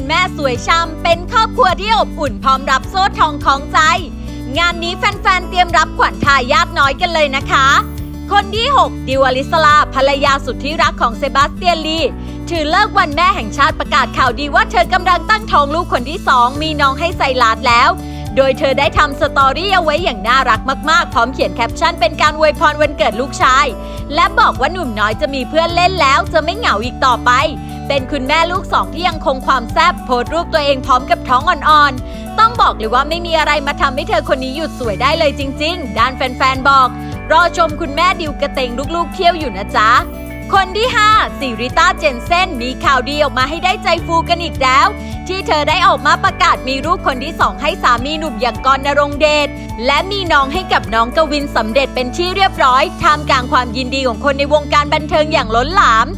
คุณแม่สวยช่ำเป็นครอบครัวที่อบอุ่นพร้อมรับโซ่ทองของใจ งานนี้แฟนๆ เตรียมรับขวัญทายาทน้อยกันเลยนะคะ คนที่ 6 ดิวอลิสลาภรรยาสุดที่รักของเซบาสเตียนลี ถือเลิกวันแม่แห่งชาติประกาศข่าวดีว่าเธอกำลังตั้งท้องลูกคนที่ 2 มีน้องให้ไซลาดแล้ว โดยเธอได้ทำสตอรี่เอาไว้อย่างน่ารักมากๆ พร้อมเขียนแคปชั่นเป็นการอวยพรวันเกิดลูกชาย และบอกว่าหนุ่มน้อยจะมีเพื่อนเล่นแล้วจะไม่เหงาอีกต่อไป เป็นคุณแม่ลูกสองที่ยังคงความแซ่บโพสรูปตัวเองพร้อมกับท้องอ่อนๆ ต้องบอกเลยว่าไม่มีอะไรมาทำให้เธอคนนี้หยุดสวยได้เลยจริง ๆ ด้านแฟนๆบอก รอชมคุณแม่ดิวกระเตงลูกๆเที่ยวอยู่นะจ๊ะคนที่5สิริต้าเจนเซนมีข่าวดีออกมาให้ได้ใจฟูกันอีกแล้ว ที่เธอได้ออกมาประกาศมีลูกคนที่สองให้สามีหนุ่มอย่างกรณรงเดช และมีน้องให้กับน้องกวินสำเร็จเป็นที่เรียบร้อยท่ามกลางความยินดีของคนในวงการบันเทิงอย่างล้นหลาม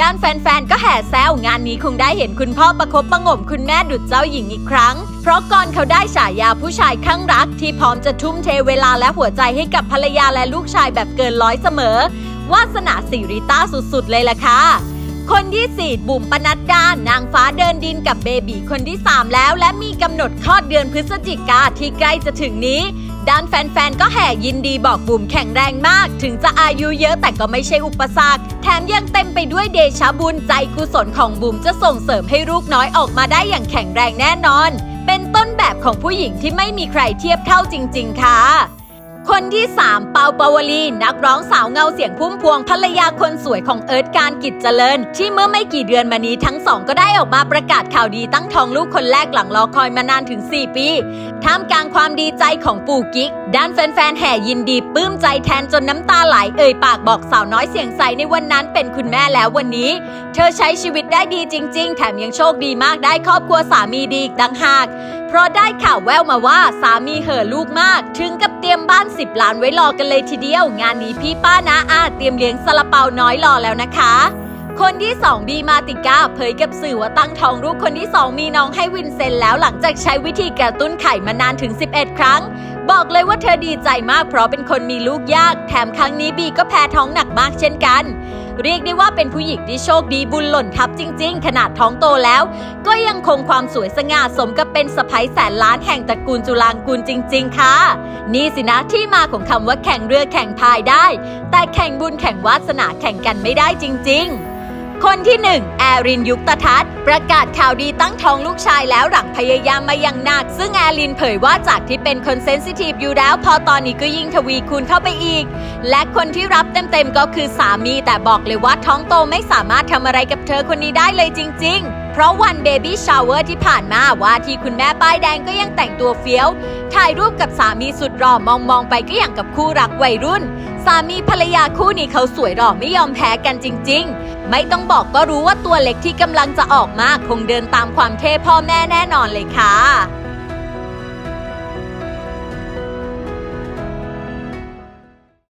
ด้านแฟนๆ ก็แห่แซวงานนี้คงได้เห็นคุณพ่อประคบประงมคุณแม่ดุจเจ้าหญิงอีกครั้ง เพราะก่อนเขาได้ฉายาผู้ชายข้างรัก ที่พร้อมจะทุ่มเทเวลาและหัวใจให้กับภรรยาและลูกชายแบบเกินร้อยเสมอ วาสนาสิริต้าสุดๆ เลยล่ะค่ะคนที่สี่บุ๋มปนัดดานางฟ้าเดินดินกับเบบีคนที่ 3 แล้ว และมีกำหนดคลอดเดือนพฤศจิกาที่ใกล้จะถึงนี้ ด้านแฟนๆ ก็แห่ยินดีบอกบุ๋มแข็งแรงมาก ถึงจะอายุเยอะแต่ก็ไม่ใช่อุปสรรค แถมยังเต็มไปด้วยเดชะบุญใจกุศลของบุ๋มจะส่งเสริมให้ลูกน้อยออกมาได้อย่างแข็งแรงแน่นอน เป็นต้นแบบของผู้หญิงที่ไม่มีใครเทียบเท่าจริง ๆ ค่ะ คนที่ 3 เปาปาวลี นักร้องสาวเงาเสียงพุ่มพวงภรรยาคนสวยของเอิร์ธการกิจเจริญ ที่เมื่อไม่กี่เดือนมานี้ทั้งสองก็ได้ออกมาประกาศข่าวดีตั้งท้องลูกคนแรกหลังรอคอยมานานถึง 4 ปี ท่ามกลางความดีใจของปู่กิ๊ก ด้านแฟนๆแห่ยินดีปลื้มใจแทนจนน้ำตาไหลเอ่ยปากบอกสาวน้อยเสียงใสในวันนั้นเป็นคุณแม่แล้ววันนี้ เธอใช้ชีวิตได้ดีจริง ๆ แถมยังโชคดีมากได้ครอบครัวสามีดีอีกดังหาก ราะได้ข่าวแววมาว่าสามีเห่อลูกมาก ถึงกับเตรียมบ้าน 10 ล้านไว้รอกันเลยทีเดียว งานนี้พี่ป้านะอาเตรียมเลี้ยงซาลาเปาน้อยรอแล้วนะคะ คนที่ 2 บีมาติกาเผยกับสื่อว่าตั้งท้องลูกคนที่ 2 มีน้องให้วินเซนแล้วหลังจากใช้วิธีกระตุ้นไข่มานานถึง 11 ครั้ง บอกเลยว่าเธอดีใจมากเพราะเป็นคนมีลูกยาก แถมครั้งนี้บีก็แพ้ท้องหนักมากเช่นกัน เรียกได้ว่าเป็นผู้หญิงที่โชคดีบุญหล่นทับจริง ๆ ขนาดท้องโตแล้ว ก็ยังคงความสวยสง่าสมกับเป็นสะพ้ยแสนล้านแห่งตระกูลจุลางกูลจริง ๆ ค่ะ นี่สินะที่มาของคำว่าแข่งเรือแข่งพายได้ แต่แข่งบุญแข่งวาสนาแข่งกันไม่ได้จริง ๆ คนที่1แอรินยุคตทัศน์ประกาศข่าวดีตั้งท้องลูกชายแล้วหลังพยายามมาอย่างหนัก ซึ่งแอรินเผยว่าจากที่เป็นคนเซนซิทีฟอยู่แล้ว พอตอนนี้ก็ยิ่งทวีคูณเข้าไปอีก และคนที่รับเต็มๆก็คือสามีแต่บอกเลยว่าท้องโตไม่สามารถทำอะไรกับเธอคนนี้ได้เลยจริง ๆ เพราะวันเบบี้ชาวเวอร์ที่ผ่านมาว่าที่คุณแม่ป้ายแดงก็ยังแต่งตัวเฟี้ยว ถ่ายรูปกับสามีสุดหล่อมองมองไปก็อย่างกับคู่รักวัยรุ่น สามีภรรยาคู่นี้เขาสวยหล่อไม่ยอมแพ้กันจริง ๆ ไม่ต้องบอกก็รู้ว่าตัวเล็กที่กำลังจะออกมาคงเดินตามความเท่พ่อแม่แน่นอนเลยค่ะ